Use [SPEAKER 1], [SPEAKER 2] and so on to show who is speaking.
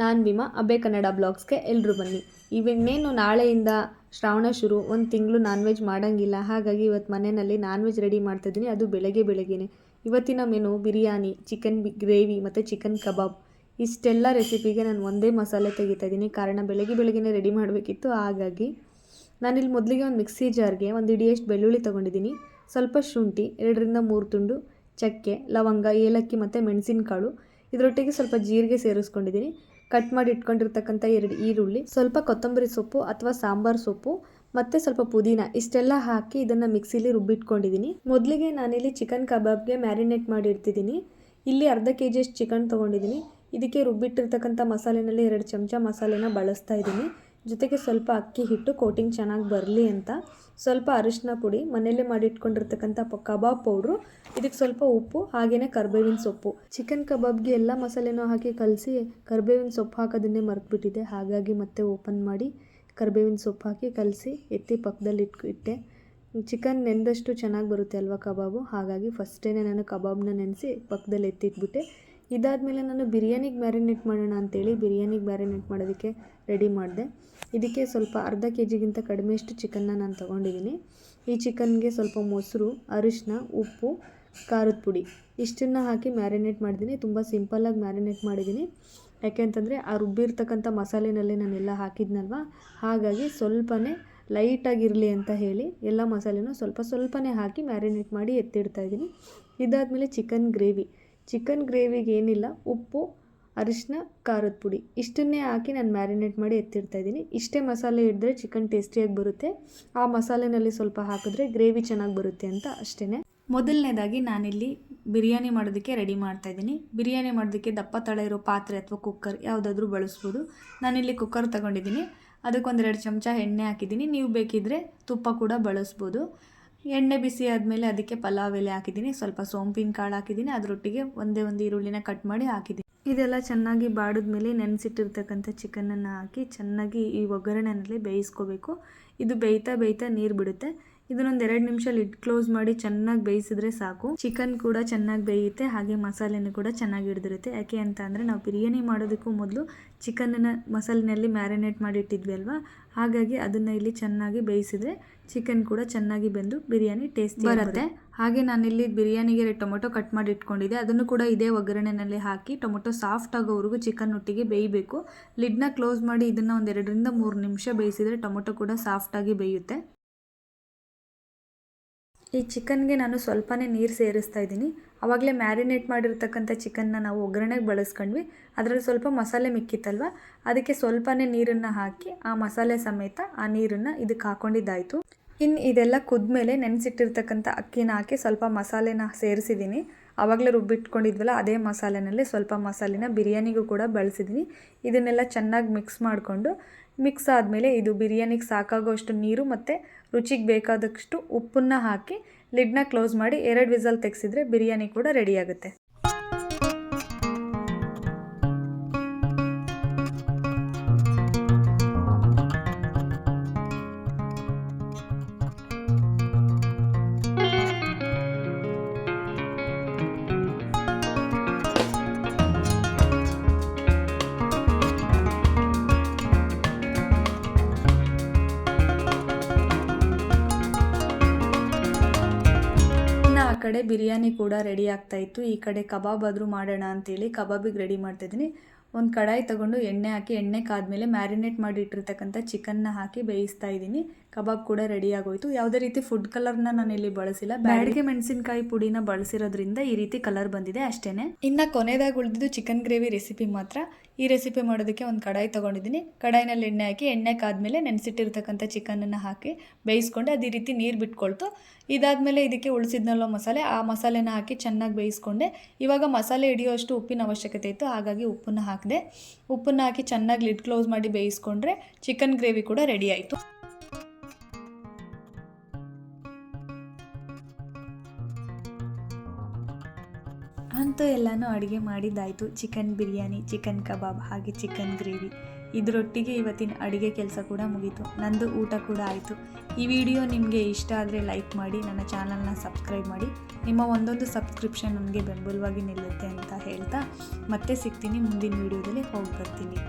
[SPEAKER 1] ನಾನು ಭೀಮಾ ಅಬೆ ಕನ್ನಡ ಬ್ಲಾಗ್ಸ್ಗೆ ಎಲ್ಲರೂ ಬನ್ನಿ. ಇವಿನ್ನೇನು ನಾಳೆಯಿಂದ ಶ್ರಾವಣ ಶುರು, ಒಂದು ತಿಂಗಳು ನಾನ್ ವೆಜ್ ಮಾಡೋಂಗಿಲ್ಲ, ಹಾಗಾಗಿ ಇವತ್ತು ಮನೆಯಲ್ಲಿ ನಾನ್ ವೆಜ್ ರೆಡಿ ಮಾಡ್ತಾಯಿದ್ದೀನಿ ಅದು ಬೆಳಗ್ಗೆ ಬೆಳಗ್ಗೆನೆ. ಇವತ್ತಿನ ಮೆನು ಬಿರಿಯಾನಿ ಚಿಕನ್ ಗ್ರೇವಿ ಮತ್ತು ಚಿಕನ್ ಕಬಾಬ್ ಇಷ್ಟೆಲ್ಲ ರೆಸಿಪಿಗೆ ನಾನು ಒಂದೇ ಮಸಾಲೆ ತೆಗಿತಾ ಇದ್ದೀನಿ ಕಾರಣ ಬೆಳಗ್ಗೆ ಬೆಳಗ್ಗೆನೇ ರೆಡಿ ಮಾಡಬೇಕಿತ್ತು, ಹಾಗಾಗಿ ನಾನಿಲ್ಲಿ ಮೊದಲಿಗೆ ಒಂದು ಮಿಕ್ಸಿ ಜಾರ್ಗೆ ಒಂದು ಇಡಿಯಷ್ಟು ಬೆಳ್ಳುಳ್ಳಿ ತೊಗೊಂಡಿದ್ದೀನಿ. ಸ್ವಲ್ಪ ಶುಂಠಿ, ಎರಡರಿಂದ ಮೂರು ತುಂಡು ಚಕ್ಕೆ, ಲವಂಗ, ಏಲಕ್ಕಿ ಮತ್ತು ಮೆಣಸಿನಕಾಳು. ಇದರೊಟ್ಟಿಗೆ ಸ್ವಲ್ಪ ಜೀರಿಗೆ ಸೇರಿಸ್ಕೊಂಡಿದ್ದೀನಿ. ಕಟ್ ಮಾಡಿ ಇಟ್ಕೊಂಡಿರ್ತಕ್ಕಂಥ ಎರಡು ಈರುಳ್ಳಿ, ಸ್ವಲ್ಪ ಕೊತ್ತಂಬರಿ ಸೊಪ್ಪು ಅಥವಾ ಸಾಂಬಾರು ಸೊಪ್ಪು ಮತ್ತು ಸ್ವಲ್ಪ ಪುದೀನ ಇಷ್ಟೆಲ್ಲ ಹಾಕಿ ಇದನ್ನು ಮಿಕ್ಸಿಲಿ ರುಬ್ಬಿಟ್ಕೊಂಡಿದ್ದೀನಿ. ಮೊದಲಿಗೆ ನಾನಿಲ್ಲಿ ಚಿಕನ್ ಕಬಾಬ್ಗೆ ಮ್ಯಾರಿನೇಟ್ ಮಾಡಿ ಇಡ್ತಿದ್ದೀನಿ. ಇಲ್ಲಿ ಅರ್ಧ ಕೆ ಜಿಯಷ್ಟು ಚಿಕನ್ ತೊಗೊಂಡಿದ್ದೀನಿ. ಇದಕ್ಕೆ ರುಬ್ಬಿಟ್ಟಿರ್ತಕ್ಕಂಥ ಮಸಾಲೆನಲ್ಲಿ ಎರಡು ಚಮಚ ಮಸಾಲೆನ ಬಳಸ್ತಾ ಇದ್ದೀನಿ. ಜೊತೆಗೆ ಸ್ವಲ್ಪ ಅಕ್ಕಿ ಹಿಟ್ಟು, ಕೋಟಿಂಗ್ ಚೆನ್ನಾಗಿ ಬರಲಿ ಅಂತ. ಸ್ವಲ್ಪ ಅರಿಶಿನ ಪುಡಿ, ಮನೆಯಲ್ಲೇ ಮಾಡಿಟ್ಕೊಂಡಿರ್ತಕ್ಕಂಥ ಪ, ಕಬಾಬ್ ಪೌಡ್ರು, ಇದಕ್ಕೆ ಸ್ವಲ್ಪ ಉಪ್ಪು ಹಾಗೆಯೇ ಕರ್ಬೇವಿನ ಸೊಪ್ಪು. ಚಿಕನ್ ಕಬಾಬ್ಗೆ ಎಲ್ಲ ಮಸಾಲೆನೂ ಹಾಕಿ ಕಲಸಿ ಕರ್ಬೇವಿನ ಸೊಪ್ಪು ಹಾಕೋದನ್ನೇ ಮರೆತುಬಿಟ್ಟಿದ್ದೆ. ಹಾಗಾಗಿ ಮತ್ತೆ ಓಪನ್ ಮಾಡಿ ಕರ್ಬೇವಿನ ಸೊಪ್ಪು ಹಾಕಿ ಕಲಸಿ ಎತ್ತಿ ಪಕ್ಕದಲ್ಲಿ ಇಟ್ಟು ಇಟ್ಟೆ. ಚಿಕನ್ ನೆಂದಷ್ಟು ಚೆನ್ನಾಗಿ ಬರುತ್ತೆ ಅಲ್ವಾ ಕಬಾಬು? ಹಾಗಾಗಿ ಫಸ್ಟೇ ನಾನು ಕಬಾಬ್ನ ನೆನೆಸಿ ಪಕ್ಕದಲ್ಲಿ ಎತ್ತಿಟ್ಬಿಟ್ಟೆ. ಇದಾದಮೇಲೆ ನಾನು ಬಿರಿಯಾನಿಗೆ ಮ್ಯಾರಿನೇಟ್ ಮಾಡೋಣ ಅಂತೇಳಿ ಬಿರಿಯಾನಿಗೆ ಮ್ಯಾರಿನೇಟ್ ಮಾಡೋದಕ್ಕೆ ರೆಡಿ ಮಾಡಿದೆ. ಇದಕ್ಕೆ ಸ್ವಲ್ಪ ಅರ್ಧ ಕೆ ಜಿಗಿಂತ ಕಡಿಮೆಯಷ್ಟು ಚಿಕನ್ನ ನಾನು ತೊಗೊಂಡಿದ್ದೀನಿ ಈ ಚಿಕನ್ಗೆ ಸ್ವಲ್ಪ ಮೊಸರು ಅರಿಶಿನ ಉಪ್ಪು, ಖಾರದ ಪುಡಿ ಇಷ್ಟನ್ನು ಹಾಕಿ ಮ್ಯಾರಿನೇಟ್ ಮಾಡಿದ್ದೀನಿ ತುಂಬ ಸಿಂಪಲ್ಲಾಗಿ ಮ್ಯಾರಿನೇಟ್ ಮಾಡಿದ್ದೀನಿ ಯಾಕೆಂತಂದರೆ ಆ ರುಬ್ಬಿರ್ತಕ್ಕಂಥ ಮಸಾಲೆನಲ್ಲೇ ನಾನೆಲ್ಲ ಹಾಕಿದ್ನಲ್ವ? ಹಾಗಾಗಿ ಸ್ವಲ್ಪನೇ ಲೈಟಾಗಿರಲಿ ಅಂತ ಹೇಳಿ ಎಲ್ಲ ಮಸಾಲೆನೂ ಸ್ವಲ್ಪ ಸ್ವಲ್ಪನೇ ಹಾಕಿ ಮ್ಯಾರಿನೇಟ್ ಮಾಡಿ ಎತ್ತಿಡ್ತಾ ಇದ್ದೀನಿ ಇದಾದಮೇಲೆ ಚಿಕನ್ ಗ್ರೇವಿ ಚಿಕನ್ ಗ್ರೇವಿಗೆ ಏನಿಲ್ಲ, ಉಪ್ಪು, ಅರಿಶಿನ, ಖಾರದ ಪುಡಿ. ಇಷ್ಟನ್ನೇ ಹಾಕಿ ನಾನು ಮ್ಯಾರಿನೇಟ್ ಮಾಡಿ ಎತ್ತಿಡ್ತಾ ಇದ್ದೀನಿ. ಇಷ್ಟೇ ಮಸಾಲೆ ಇದ್ದರೆ ಚಿಕನ್ ಟೇಸ್ಟಿಯಾಗಿ ಬರುತ್ತೆ. ಆ ಮಸಾಲೆನಲ್ಲಿ ಸ್ವಲ್ಪ ಹಾಕಿದ್ರೆ ಗ್ರೇವಿ ಚೆನ್ನಾಗಿ ಬರುತ್ತೆ ಅಂತ ಅಷ್ಟೇ ಮೊದಲನೇದಾಗಿ ನಾನಿಲ್ಲಿ ಬಿರಿಯಾನಿ ಮಾಡೋದಕ್ಕೆ ರೆಡಿ ಮಾಡ್ತಾ ಇದ್ದೀನಿ. ಬಿರಿಯಾನಿ ಮಾಡೋದಕ್ಕೆ ದಪ್ಪ ತಳ ಇರೋ ಪಾತ್ರೆ ಅಥವಾ ಕುಕ್ಕರ್ ಯಾವುದಾದ್ರೂ ಬಳಸ್ಬೋದು. ನಾನಿಲ್ಲಿ ಕುಕ್ಕರ್ ತಗೊಂಡಿದ್ದೀನಿ. ಅದಕ್ಕೊಂದೆರಡು ಚಮಚ ಎಣ್ಣೆ ಹಾಕಿದ್ದೀನಿ. ನೀವು ಬೇಕಿದ್ದರೆ ತುಪ್ಪ ಕೂಡ ಬಳಸ್ಬೋದು. ಎಣ್ಣೆ ಬಿಸಿ ಆದಮೇಲೆ ಅದಕ್ಕೆ ಪಲಾವ್ ಎಲೆ ಹಾಕಿದ್ದೀನಿ. ಸ್ವಲ್ಪ ಸೋಂಪಿನ ಕಾಳು ಹಾಕಿದ್ದೀನಿ. ಅದರೊಟ್ಟಿಗೆ ಒಂದೇ ಒಂದು ಈರುಳ್ಳಿನ ಕಟ್ ಮಾಡಿ ಹಾಕಿದ್ದೀನಿ. ಇದೆಲ್ಲ ಚೆನ್ನಾಗಿ ಬಾಡಿದ್ಮೇಲೆ ನೆನೆಸಿಟ್ಟಿರ್ತಕ್ಕಂಥ ಚಿಕನನ್ನು ಹಾಕಿ ಚೆನ್ನಾಗಿ ಈ ಒಗ್ಗರಣೆನಲ್ಲಿ ಬೇಯಿಸ್ಕೋಬೇಕು. ಇದು ಬೇಯ್ತಾ ಬೇಯ್ತಾ ನೀರು ಬಿಡುತ್ತೆ. ಇದನ್ನೊಂದು ಎರಡು ನಿಮಿಷ ಲಿಡ್ ಕ್ಲೋಸ್ ಮಾಡಿ ಚೆನ್ನಾಗಿ ಬೇಯಿಸಿದ್ರೆ ಸಾಕು. ಚಿಕನ್ ಕೂಡ ಚೆನ್ನಾಗಿ ಬೇಯುತ್ತೆ ಹಾಗೆ ಮಸಾಲೆನೂ ಕೂಡ ಚೆನ್ನಾಗಿ ಹಿಡಿದಿರುತ್ತೆ. ಯಾಕೆ ಅಂತ ಅಂದರೆ ನಾವು ಬಿರಿಯಾನಿ ಮಾಡೋದಕ್ಕೂ ಮೊದಲು ಚಿಕನನ್ನು ಮಸಾಲಿನಲ್ಲಿ ಮ್ಯಾರಿನೇಟ್ ಮಾಡಿ ಇಟ್ಟಿದ್ವಿ ಅಲ್ವಾ? ಹಾಗಾಗಿ ಅದನ್ನು ಇಲ್ಲಿ ಚೆನ್ನಾಗಿ ಬೇಯಿಸಿದ್ರೆ ಚಿಕನ್ ಕೂಡ ಚೆನ್ನಾಗಿ ಬೆಂದು ಬಿರಿಯಾನಿ ಟೇಸ್ಟ್ ಬರುತ್ತೆ. ಹಾಗೆ ನಾನಿಲ್ಲಿ ಬಿರಿಯಾನಿಗೆ ಟೊಮೊಟೊ ಕಟ್ ಮಾಡಿ ಇಟ್ಕೊಂಡಿದ್ದೆ. ಅದನ್ನು ಕೂಡ ಇದೇ ಒಗ್ಗರಣೆನಲ್ಲಿ ಹಾಕಿ ಟೊಮೊಟೊ ಸಾಫ್ಟ್ ಆಗೋವರೆಗೂ ಚಿಕನ್ ಒಟ್ಟಿಗೆ ಬೇಯಬೇಕು. ಲಿಡ್ನ ಕ್ಲೋಸ್ ಮಾಡಿ ಇದನ್ನು ಒಂದೆರಡರಿಂದ ಮೂರು ನಿಮಿಷ ಬೇಯಿಸಿದರೆ ಟೊಮೊಟೊ ಕೂಡ ಸಾಫ್ಟಾಗಿ ಬೇಯುತ್ತೆ. ಈ ಚಿಕನ್ಗೆ ನಾನು ಸ್ವಲ್ಪನೇ ನೀರು ಸೇರಿಸ್ತಾ ಇದ್ದೀನಿ. ಆವಾಗಲೇ ಮ್ಯಾರಿನೇಟ್ ಮಾಡಿರ್ತಕ್ಕಂಥ ಚಿಕನ್ನ ನಾವು ಒಗ್ಗರಣೆಗೆ ಬಳಸ್ಕೊಂಡ್ವಿ. ಅದರಲ್ಲಿ ಸ್ವಲ್ಪ ಮಸಾಲೆ ಮಿಕ್ಕಿತ್ತಲ್ವ? ಅದಕ್ಕೆ ಸ್ವಲ್ಪನೇ ನೀರನ್ನು ಹಾಕಿ ಆ ಮಸಾಲೆ ಸಮೇತ ಆ ನೀರನ್ನು ಇದಕ್ಕೆ ಹಾಕೊಂಡಿದ್ದಾಯಿತು. ಇನ್ನು ಇದೆಲ್ಲ ಕುದ್ಮೇಲೆ ನೆನೆಸಿಟ್ಟಿರ್ತಕ್ಕಂಥ ಅಕ್ಕಿನ ಹಾಕಿ ಸ್ವಲ್ಪ ಮಸಾಲೆನ ಸೇರಿಸಿದ್ದೀನಿ. ಆವಾಗಲೇ ರುಬ್ಬಿಟ್ಕೊಂಡಿದ್ವಲ್ಲ, ಅದೇ ಮಸಾಲೆನಲ್ಲಿ ಸ್ವಲ್ಪ ಮಸಾಲೆನ ಬಿರಿಯಾನಿಗೂ ಕೂಡ ಬಳಸಿದ್ದೀನಿ. ಇದನ್ನೆಲ್ಲ ಚೆನ್ನಾಗಿ ಮಿಕ್ಸ್ ಮಾಡಿಕೊಂಡು, ಮಿಕ್ಸ್ ಆದಮೇಲೆ ಇದು ಬಿರಿಯಾನಿಗೆ ಸಾಕಾಗೋಷ್ಟು ನೀರು ಮತ್ತು ರುಚಿಗೆ ಬೇಕಾದಷ್ಟು ಉಪ್ಪನ್ನು ಹಾಕಿ ಲಿಡ್ನ ಕ್ಲೋಸ್ ಮಾಡಿ ಎರಡು ವಿಸಲ್ ತೆಗೆಸಿದ್ರೆ ಬಿರಿಯಾನಿ ಕೂಡ ರೆಡಿಯಾಗುತ್ತೆ ಕಡೆ ಬಿರಿಯಾನಿ ಕೂಡ ರೆಡಿ ಆಗ್ತಾ ಇತ್ತು. ಈ ಕಡೆ ಕಬಾಬ್ ಆದರೂ ಮಾಡೋಣ ಅಂತೇಳಿ ಕಬಾಬಿಗೆ ರೆಡಿ ಮಾಡ್ತಾಯಿದ್ದೀನಿ ಒಂದು ಕಡಾಯಿ ತಗೊಂಡು ಎಣ್ಣೆ ಹಾಕಿ, ಎಣ್ಣೆ ಕಾದ್ಮೇಲೆ ಮ್ಯಾರಿನೇಟ್ ಮಾಡಿ ಇಟ್ಟಿರ್ತಕ್ಕಂಥ ಚಿಕನ್ನ ಹಾಕಿ ಬೇಯಿಸ್ತಾ ಇದ್ದೀನಿ. ಕಬಾಬ್ ಕೂಡ ರೆಡಿ ಆಗೋಯ್ತು. ಯಾವುದೇ ರೀತಿ ಫುಡ್ ಕಲರ್ನ ನಾನು ಇಲ್ಲಿ ಬಳಸಿಲ್ಲ. ಬ್ಯಾಡಿಗೆ ಮೆಣಸಿನಕಾಯಿ ಪುಡಿನ ಬಳಸಿರೋದ್ರಿಂದ ಈ ರೀತಿ ಕಲರ್ ಬಂದಿದೆ ಅಷ್ಟೇನೆ. ಇನ್ನು ಕೊನೆದಾಗಿ ಉಳಿದಿದ್ದು ಚಿಕನ್ ಗ್ರೇವಿ ರೆಸಿಪಿ ಮಾತ್ರ. ಈ ರೆಸಿಪಿ ಮಾಡೋದಕ್ಕೆ ಒಂದು ಕಡಾಯಿ ತೊಗೊಂಡಿದ್ದೀನಿ. ಕಡಾಯಿನಲ್ಲಿ ಎಣ್ಣೆ ಹಾಕಿ ಎಣ್ಣೆ ಕಾದ್ಮೇಲೆ ನೆನೆಸಿಟ್ಟಿರ್ತಕ್ಕಂಥ ಚಿಕನನ್ನು ಹಾಕಿ ಬೇಯಿಸ್ಕೊಂಡು ಅದೇ ರೀತಿ ನೀರು ಬಿಟ್ಕೊಳ್ತು. ಇದಾದಮೇಲೆ ಇದಕ್ಕೆ ಉಳಿಸಿದ್ನಲ್ಲೋ ಮಸಾಲೆ ಆ ಮಸಾಲೆನ ಹಾಕಿ ಚೆನ್ನಾಗಿ ಬೇಯಿಸ್ಕೊಂಡೆ. ಇವಾಗ ಮಸಾಲೆ ಹಿಡಿಯೋಷ್ಟು ಉಪ್ಪಿನ ಅವಶ್ಯಕತೆ ಇತ್ತು ಹಾಗಾಗಿ ಉಪ್ಪನ್ನು ಹಾಕಿದೆ. ಉಪ್ಪನ್ನು ಹಾಕಿ ಚೆನ್ನಾಗಿ ಲಿಡ್ ಕ್ಲೋಸ್ ಮಾಡಿ ಬೇಯಿಸ್ಕೊಂಡ್ರೆ ಚಿಕನ್ ಗ್ರೇವಿ ಕೂಡ ರೆಡಿ ಆಯಿತು. ಅಂತೂ ಎಲ್ಲನೂ ಅಡುಗೆ ಮಾಡಿದ್ದಾಯಿತು. ಚಿಕನ್ ಬಿರಿಯಾನಿ, ಚಿಕನ್ ಕಬಾಬ್ ಹಾಗೆ ಚಿಕನ್ ಗ್ರೇವಿ.
[SPEAKER 2] ಇದರೊಟ್ಟಿಗೆ ಇವತ್ತಿನ ಅಡುಗೆ ಕೆಲಸ ಕೂಡ ಮುಗೀತು. ನಂದು ಊಟ ಕೂಡ ಆಯಿತು. ಈ ವಿಡಿಯೋ ನಿಮಗೆ ಇಷ್ಟ ಆದರೆ ಲೈಕ್ ಮಾಡಿ, ನನ್ನ ಚಾನಲ್ನ ಸಬ್ಸ್ಕ್ರೈಬ್ ಮಾಡಿ. ನಿಮ್ಮ ಒಂದೊಂದು ಸಬ್ಸ್ಕ್ರಿಪ್ಷನ್ ನನಗೆ ಬೆಂಬಲವಾಗಿ ನಿಲ್ಲುತ್ತೆ ಅಂತ ಹೇಳ್ತಾ ಮತ್ತೆ ಸಿಗ್ತೀನಿ ಮುಂದಿನ ವೀಡಿಯೋದಲ್ಲಿ ಹೋಗಿ ಬರ್ತೀನಿ.